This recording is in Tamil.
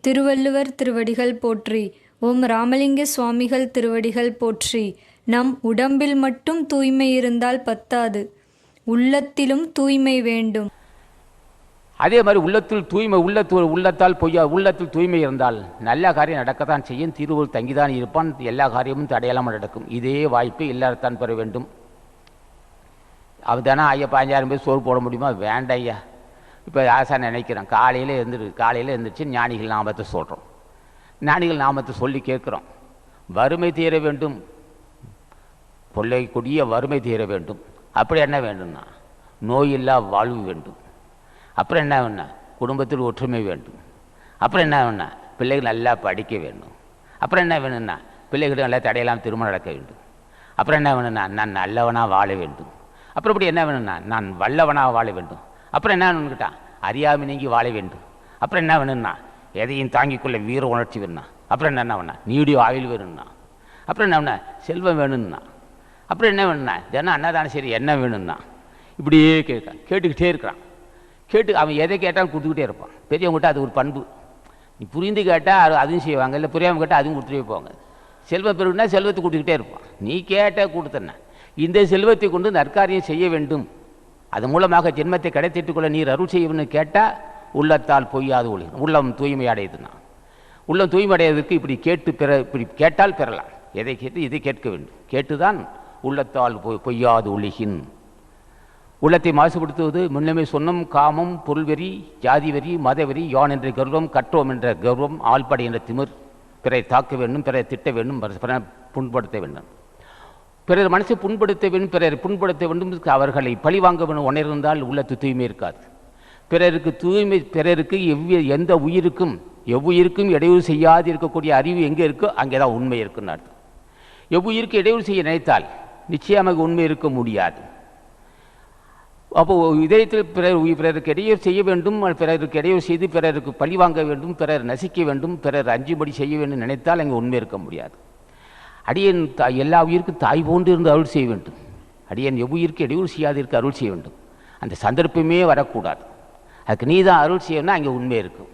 திருவள்ளுவர் திருவடிகள் போற்றி. ஓம் ராமலிங்க சுவாமிகள் திருவடிகள் போற்றி. நம் உடம்பில் மட்டும் தூய்மை இருந்தால் பத்தாது. உள்ளத்திலும் தூய்மை வேண்டும். அதே மாதிரி உள்ளத்தில் தூய்மை உள்ளத்து உள்ளத்தால் பொய்யா உள்ளத்தில் தூய்மை இருந்தால் நல்ல காரியம் நடக்கத்தான் செய்யும். தீர்வுகள் தங்கிதான் இருப்பான். எல்லா காரியமும் தடையலாமல் நடக்கும். இதே வாய்ப்பு எல்லாத்தான் பெற வேண்டும். அவன் தானே ஐயா பதினஞ்சாயிரம் பேர் சோறு போட முடியுமா? வேண்டாம் ஐயா. இப்போ ஆசான் நினைக்கிறேன். காலையில் எழுந்திரு காலையில் எழுந்திரிச்சு ஞானிகள் நாமத்தை சொல்கிறோம் ஞானிகள் நாமத்தை சொல்லி கேட்குறோம். வறுமை தீர வேண்டும். கொள்ளை கொடிய வறுமை தீர வேண்டும். அப்படி என்ன வேண்டும்னா நோயில்லா வாழ்வு வேண்டும். அப்புறம் என்ன வேணும் குடும்பத்தில் ஒற்றுமை வேண்டும். அப்புறம் என்ன வேணும் பிள்ளைகள் நல்லா படிக்க வேண்டும். அப்புறம் என்ன வேணும்னா பிள்ளைகளுக்கு நல்லா தடையெல்லாம் திருமணம் நடக்க வேண்டும். அப்புறம் என்ன வேணும்னா நான் நல்லவனாக வாழ வேண்டும். அப்புறம் இப்படி என்ன வேணும்னா நான் வல்லவனாக வாழ வேண்டும். அப்புறம் என்ன வேணும்னு கேட்டால் அறியாமை நீங்கி வாழ வேண்டும். அப்புறம் என்ன வேணும்னா எதையும் தாங்கிக்கொள்ள வீர உணர்ச்சி வேணும்னா அப்புறம் என்ன வேணா நீடியோ ஆயுள் வேணும்னா அப்புறம் என்ன வேணா செல்வம் வேணும்னா அப்புறம் என்ன வேணும்னா தினம் அன்னதானம் சரி என்ன வேணும்னா இப்படியே கேட்கான் கேட்டுக்கிட்டே இருக்கிறான். கேட்டு அவன் எதை கேட்டாலும் கொடுத்துக்கிட்டே இருப்பான். பெரியவங்ககிட்ட அது ஒரு பண்பு. நீ புரிந்து கேட்டால் அது அதுவும் செய்வாங்க. இல்லை புரியாமல் கேட்டால் அதுவும் கொடுத்துட்டே போவாங்க. செல்வம் பெருகுனா செல்வத்தை கொடுத்துக்கிட்டே இருப்பான். நீ கேட்ட கொடுத்தன இந்த செல்வத்தை கொண்டு நற்காரியம் செய்ய வேண்டும். அது மூலமாக ஜென்மத்தை கிடைத்திட்டுக் கொள்ள நீர் அருள் செய்யும்னு கேட்டால் உள்ளத்தால் பொய்யாது ஒளி. உள்ளம் தூய்மை அடையுதுன்னா. உள்ளம் தூய்மை அடைவதற்கு இப்படி கேட்டு பெற இப்படி கேட்டால் பெறலாம். எதை கேட்டு இதை கேட்க வேண்டும்? கேட்டுதான் உள்ளத்தால் பொய் பொய்யாது ஒளிகின் உள்ளத்தை மாசுபடுத்துவது முன்னமே சொன்னம் காமம் பொருள்வெறி ஜாதி வெறி மதவெறி யான் என்ற கர்வம் கற்றோம் என்ற கர்வம் ஆள்படை என்ற திமிர். பிறரை தாக்க வேண்டும் பிறரை திட்ட வேண்டும் புண்படுத்த வேண்டும். பிறர் மனசை புண்படுத்த வேண்டும் பிறர் புண்படுத்த வேண்டும் அவர்களை பழிவாங்க வேண்டும் உணர்ந்தால் உள்ளத்து தூய்மை இருக்காது. பிறருக்கு தூய்மை பிறருக்கு எவ்வி எந்த உயிருக்கும் எவ்வுயிருக்கும் இடையூறு செய்யாது இருக்கக்கூடிய அறிவு எங்கே இருக்கோ அங்கே தான் உண்மை இருக்குன்னு அர்த்தம். எவ்வுயிருக்கு இடையூறு செய்ய நினைத்தால் நிச்சயமாக உண்மை இருக்க முடியாது. அப்போ இதயத்தில் பிறர் பிறருக்கு இடையூறு செய்ய வேண்டும் பிறருக்கு இடையூறு செய்து பிறருக்கு பழி வாங்க வேண்டும் பிறர் நசிக்க வேண்டும் பிறர் அஞ்சுபடி செய்ய வேண்டும் நினைத்தால் அங்கே உண்மை இருக்க முடியாது. அடியன் தாய் எல்லா உயிருக்கும் தாய் போன்று இருந்து அருள் செய்ய வேண்டும். அடியன் எவ்வுயிருக்கு இடையூறு செய்யாதிருக்கு அருள் செய்ய வேண்டும். அந்த சந்தர்ப்பமே வரக்கூடாது. அதுக்கு நீ தான் அருள் செய்யணும்னா அங்கே உண்மை இருக்கும்